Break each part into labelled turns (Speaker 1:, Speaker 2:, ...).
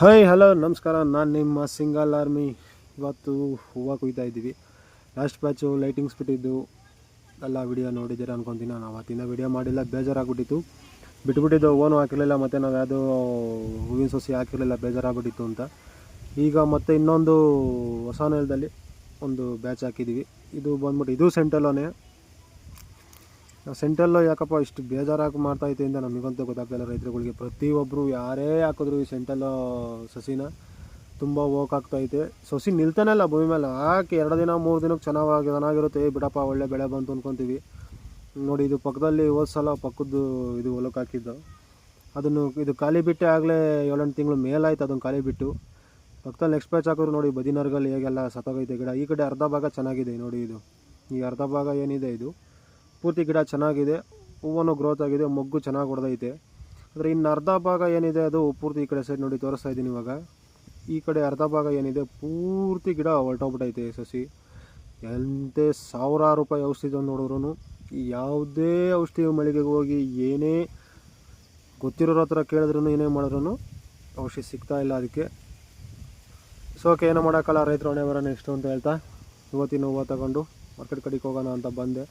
Speaker 1: Hi hello ನಮಸ್ಕಾರ. ನಾನು ನಿಮ್ಮ ಸಿಂಗಲ್ ಆರ್ಮಿ. ಇವತ್ತು ಹೂವು ಕುಯ್ತಾ ಇದ್ದೀವಿ. ಲಾಸ್ಟ್ ಬ್ಯಾಚು ಲೈಟಿಂಗ್ಸ್ ಬಿಟ್ಟಿದ್ದು ಎಲ್ಲ ವಿಡಿಯೋ ನೋಡಿದ್ದೀರಾ ಅನ್ಕೊತೀನಿ. ನಾನು ಅವತ್ತಿಂದ ವಿಡಿಯೋ ಮಾಡಿಲ್ಲ, ಬೇಜಾರಾಗ್ಬಿಟ್ಟಿತ್ತು. ಬಿಟ್ಬಿಟ್ಟಿದ್ದು ಓನು ಹಾಕಿರಲಿಲ್ಲ, ಮತ್ತು ನಾವು ಯಾವುದೋ ಹೂವಿನ ಸೊಸಿ ಹಾಕಿರಲಿಲ್ಲ, ಬೇಜಾರಾಗ್ಬಿಟ್ಟಿತ್ತು ಅಂತ. ಈಗ ಮತ್ತೆ ಇನ್ನೊಂದು ಹೊಸ ನೆಲದಲ್ಲಿ ಒಂದು ಬ್ಯಾಚ್ ಹಾಕಿದ್ದೀವಿ. ಇದು ಬಂದ್ಬಿಟ್ಟು, ಇದು ಸೆಂಟಲ್ಲೋನೇ ಸೆಂಟ್ರಲ್ಲು ಯಾಕಪ್ಪ ಇಷ್ಟು ಬೇಜಾರಾಗಿ ಮಾಡ್ತೈತೆ ಅಂತ ನಮಗಂತೂ ಗೊತ್ತಾಗ್ತಿಲ್ಲ ರೈತರುಗಳಿಗೆ. ಪ್ರತಿಯೊಬ್ಬರು ಯಾರೇ ಹಾಕಿದ್ರು ಈ ಸೆಂಟ್ರಲ್ಲೋ ಸಸಿನ ತುಂಬ ಹೋಗಾಗ್ತೈತೆ ಸಸಿ ನಿಲ್ತಾನೆ ಅಲ್ಲ ಭೂಮಿ ಮೇಲೆ. ಹಾಕಿ ಎರಡು ದಿನ, ಮೂರು ದಿನಕ್ಕೆ ಚೆನ್ನಾಗಿ ಚೆನ್ನಾಗಿರುತ್ತೆ. ಬಿಡಪ್ಪ, ಒಳ್ಳೆ ಬೆಳೆ ಬಂತು ಅಂದ್ಕೊತೀವಿ ನೋಡಿ, ಇದು ಪಕ್ಕದಲ್ಲಿ ಹೋದ ಸಲ ಪಕ್ಕದ್ದು ಇದು ಹೊಲಕ್ಕೆ ಹಾಕಿದ್ದು. ಅದನ್ನು ಇದು ಖಾಲಿ ಬಿಟ್ಟೆ ಆಗಲೇ ಏಳೆಂಟು ತಿಂಗಳು ಮೇಲಾಯ್ತು ಅದನ್ನು ಖಾಲಿ ಬಿಟ್ಟು. ಪಕ್ಕದಲ್ಲಿ ನೆಕ್ಸ್ಟ್ ಪ್ಯಾಚ್ ಹಾಕಿದ್ರು ನೋಡಿ, ಬದಿನರ್ಗಲ್ಲಿ ಹೇಗೆಲ್ಲ ಸತ್ತೋಗೈತೆ ಗಿಡ. ಈ ಕಡೆ ಅರ್ಧ ಭಾಗ ಚೆನ್ನಾಗಿದೆ ನೋಡಿ ಇದು. ಈ ಅರ್ಧ ಭಾಗ ಏನಿದೆ ಇದು? ಪೂರ್ತಿ ಗಿಡ ಚೆನ್ನಾಗಿದೆ, ಹೂವನ್ನು ಗ್ರೋತ್ ಆಗಿದೆ, ಮೊಗ್ಗು ಚೆನ್ನಾಗಿ ಹೊಡೆದೈತೆ ಆದರೆ ಇನ್ನು ಅರ್ಧ ಭಾಗ ಏನಿದೆ ಅದು ಪೂರ್ತಿ ಈ ಕಡೆ ಸೈಡ್ ನೋಡಿ ತೋರಿಸ್ತಾ ಇದ್ದೀನಿ ಇವಾಗ. ಈ ಕಡೆ ಅರ್ಧ ಭಾಗ ಏನಿದೆ ಪೂರ್ತಿ ಗಿಡ ಹೊರಟೋಗ್ಬಿಟ್ಟೈತೆ ಸಸಿ. ಎಂತೆ ಸಾವಿರಾರು ರೂಪಾಯಿ ಔಷಧಿ ತಂದು ನೋಡಿದ್ರು ಯಾವುದೇ ಔಷಧಿ ಮಳಿಗೆಗೆ ಹೋಗಿ ಏನೇ ಗೊತ್ತಿರೋರ ಹತ್ರ ಕೇಳಿದ್ರು ಏನೇ ಮಾಡಿದ್ರು ಔಷಧಿ ಸಿಗ್ತಾ ಇಲ್ಲ ಅದಕ್ಕೆ. ಸೊ ಓಕೆ ಏನೋ ಮಾಡೋಕ್ಕಲ್ಲ ರೈತರು ಹೊಣೆ ಬರೋಣ ನೆಕ್ಸ್ಟು ಅಂತ ಹೇಳ್ತಾ. ಇವತ್ತಿನ ಹೂವು ತಗೊಂಡು ಮಾರ್ಕೆಟ್ ಕಡೆಗೆ ಹೋಗೋಣ ಅಂತ ಬಂದೆ.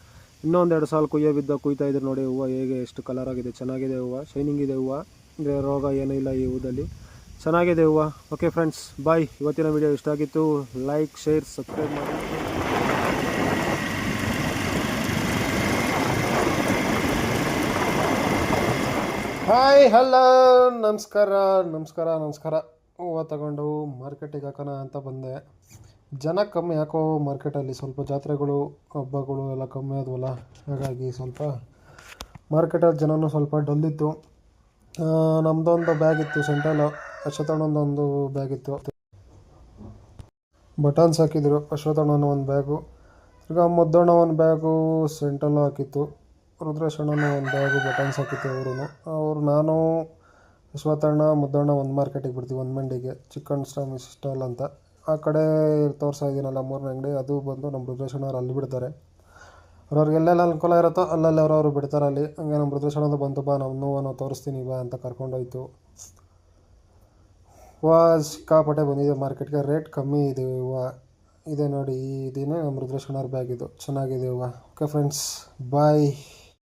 Speaker 1: ಇನ್ನೊಂದು ಸಾಲು ಕುಯ್ಯೋ ಬಿದ್ದ ಕುಯ್ತಾ ಇದ್ರು ನೋಡಿ ಹೂವು ಹೇಗೆ ಎಷ್ಟು ಕಲರ್ ಆಗಿದೆ. ಚೆನ್ನಾಗಿದೆ ಹೂವು ಶೈನಿಂಗ್ ಇದೆ ಹೂವು. ಅಂದರೆ ರೋಗ ಏನೂ ಇಲ್ಲ ಈ ಹೂದಲ್ಲಿ. ಚೆನ್ನಾಗಿದೆ ಹೂವು. ಓಕೆ ಫ್ರೆಂಡ್ಸ್ ಬಾಯ್ ಇವತ್ತಿನ ವಿಡಿಯೋ ಇಷ್ಟ ಆಗಿತ್ತು ಲೈಕ್ ಶೇರ್ ಸಬ್ಸ್ಕ್ರೈಬ್ ಮಾಡಿ. ಹಾಯ್ ಹಲೋ ನಮಸ್ಕಾರ ನಮಸ್ಕಾರ ನಮಸ್ಕಾರ. ಹೂವು ತಗೊಂಡು ಮಾರ್ಕೆಟಿಗೆ ಹಾಕೋಣ ಅಂತ ಬಂದೆ. ಜನ ಕಮ್ಮಿ ಯಾಕೋ ಮಾರ್ಕೆಟಲ್ಲಿ ಸ್ವಲ್ಪ ಜಾತ್ರೆಗಳು, ಹಬ್ಬಗಳು ಎಲ್ಲ ಕಮ್ಮಿ ಆದವಲ್ಲ? ಹಾಗಾಗಿ ಸ್ವಲ್ಪ ಮಾರ್ಕೆಟಲ್ಲಿ ಜನನೂ ಸ್ವಲ್ಪ ಡಲ್ಲಿತ್ತು ನಮ್ಮದೊಂದು ಬ್ಯಾಗ್ ಇತ್ತು ಸೆಂಟ್ರಲ್ಲು ಅಶ್ವಥಣ್ಣಂದೊಂದು ಬ್ಯಾಗ್ ಇತ್ತು. ಬಟನ್ಸ್ ಹಾಕಿದ್ರು ಅಶ್ವತಣ್ಣನ ಒಂದು ಬ್ಯಾಗು ಈಗ ಮುದ್ದಣ್ಣ ಒಂದು ಬ್ಯಾಗು ಸೆಂಟಲ್ಲು ಹಾಕಿತ್ತು. ರುದ್ರಶಣನ ಒಂದು ಬ್ಯಾಗು ಬಟನ್ಸ್ ಹಾಕಿತ್ತು ಅವರು ಅವ್ರು ನಾನು ಅಶ್ವಥಣ್ಣ ಮುದ್ದಣ್ಣ ಒಂದು ಮಾರ್ಕೆಟಿಗೆ ಬಿಡ್ತೀವಿ, ಒಂದು ಮಂಡಿಗೆ. ಚಿಕನ್ ಸ್ಟಾಮ್ ಸ್ಟಾಲ್ ಅಂತ. ಆ ಕಡೆ ತೋರಿಸ್ತಾ ಇದ್ದೀನಲ್ಲ ಮೂರನೇ ಅಂಗಡಿ, ಅದು ಬಂದು ನಮ್ಮ ರುದ್ರೇಶಣ್ಣವ್ರು ಅಲ್ಲಿ ಬಿಡ್ತಾರೆ. ಅವ್ರವ್ರಿಗೆ ಎಲ್ಲೆಲ್ಲ ಅನುಕೂಲ ಇರುತ್ತೋ ಅಲ್ಲಲ್ಲಿ ಅವರವರು ಬಿಡ್ತಾರೆ ಅಲ್ಲಿ. ಹಂಗೆ ನಮ್ಮ ರುದ್ರೇಶಣ್ಣ ಬಂತು, ಬಾ ನಮ್ಮ ನೋವನ್ನು ತೋರಿಸ್ತೀನಿ, ಬಾ ಅಂತ ಕರ್ಕೊಂಡೋಯ್ತು. ಹೂವು ಸಿಕ್ಕಾಪಟ್ಟೆ ಬಂದಿದೆ ಮಾರ್ಕೆಟ್ಗೆ, ರೇಟ್ ಕಮ್ಮಿ ಇದೆ ಹೂವು. ಇದೆ ನೋಡಿ, ಈ ದಿನ ನಮ್ಮ ರುದ್ರೇಶಣ್ಣವ್ರ ಬ್ಯಾಗ್ ಇದು. ಚೆನ್ನಾಗಿದೆ ಹೂವು. Okay friends bye